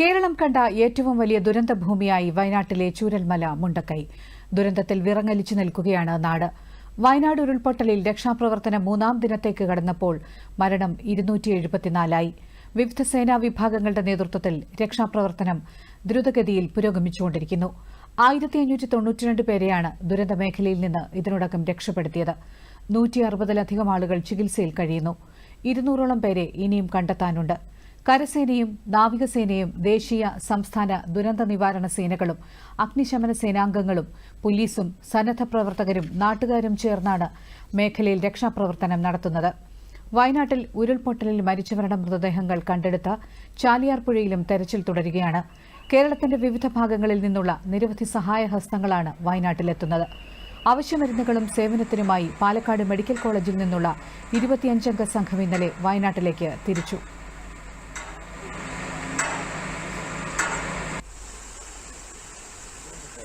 കേരളം കണ്ട ഏറ്റവും വലിയ ദുരന്തഭൂമിയായി വയനാട്ടിലെ ചൂരൽമല മുണ്ടക്കൈ. ദുരന്തത്തിൽ വിറങ്ങലിച്ചു നിൽക്കുകയാണ് നാട്. വയനാട് ഉരുൾപൊട്ടലിൽ രക്ഷാപ്രവർത്തനം മൂന്നാം ദിനത്തേക്ക് കടന്നപ്പോൾ മരണം ഇരുന്നൂറ്റി വിവിധ സേനാ വിഭാഗങ്ങളുടെ നേതൃത്വത്തിൽ രക്ഷാപ്രവർത്തനം ദ്രുതഗതിയിൽ പുരോഗമിച്ചുകൊണ്ടിരിക്കുന്നു. ആയിരത്തി അഞ്ഞൂറ്റി തൊണ്ണൂറ്റിരണ്ട് പേരെയാണ് ദുരന്തമേഖലയിൽ നിന്ന് ഇതിനോടകം രക്ഷപ്പെടുത്തിയത്. നൂറ്റി അറുപതിലധികം ആളുകൾ ചികിത്സയിൽ കഴിയുന്നു. ഇരുന്നൂറോളം പേരെ ഇനിയും കണ്ടെത്താനുണ്ട്. കരസേനയും നാവികസേനയും ദേശീയ സംസ്ഥാന ദുരന്ത നിവാരണ സേനകളും അഗ്നിശമന സേനാംഗങ്ങളും പോലീസും സന്നദ്ധ പ്രവർത്തകരും നാട്ടുകാരും ചേർന്നാണ് മേഖലയിൽ രക്ഷാപ്രവർത്തനം നടത്തുന്നത്. വയനാട്ടിൽ ഉരുൾപൊട്ടലിൽ മരിച്ചവരുടെ മൃതദേഹങ്ങൾ കണ്ടെടുത്ത ചാലിയാർ പുഴയിലും തെരച്ചിൽ തുടരുകയാണ്. കേരളത്തിന്റെ വിവിധ ഭാഗങ്ങളിൽ നിന്നുള്ള നിരവധി സഹായഹസ്തങ്ങളാണ് വയനാട്ടിലെത്തുന്നത്. അവശ്യമരുന്നുകളും സേവനത്തിനുമായി പാലക്കാട് മെഡിക്കൽ കോളേജിൽ നിന്നുള്ള ഇരുപത്തിയഞ്ചംഗ സംഘം ഇന്നലെ വയനാട്ടിലേക്ക് തിരിച്ചു.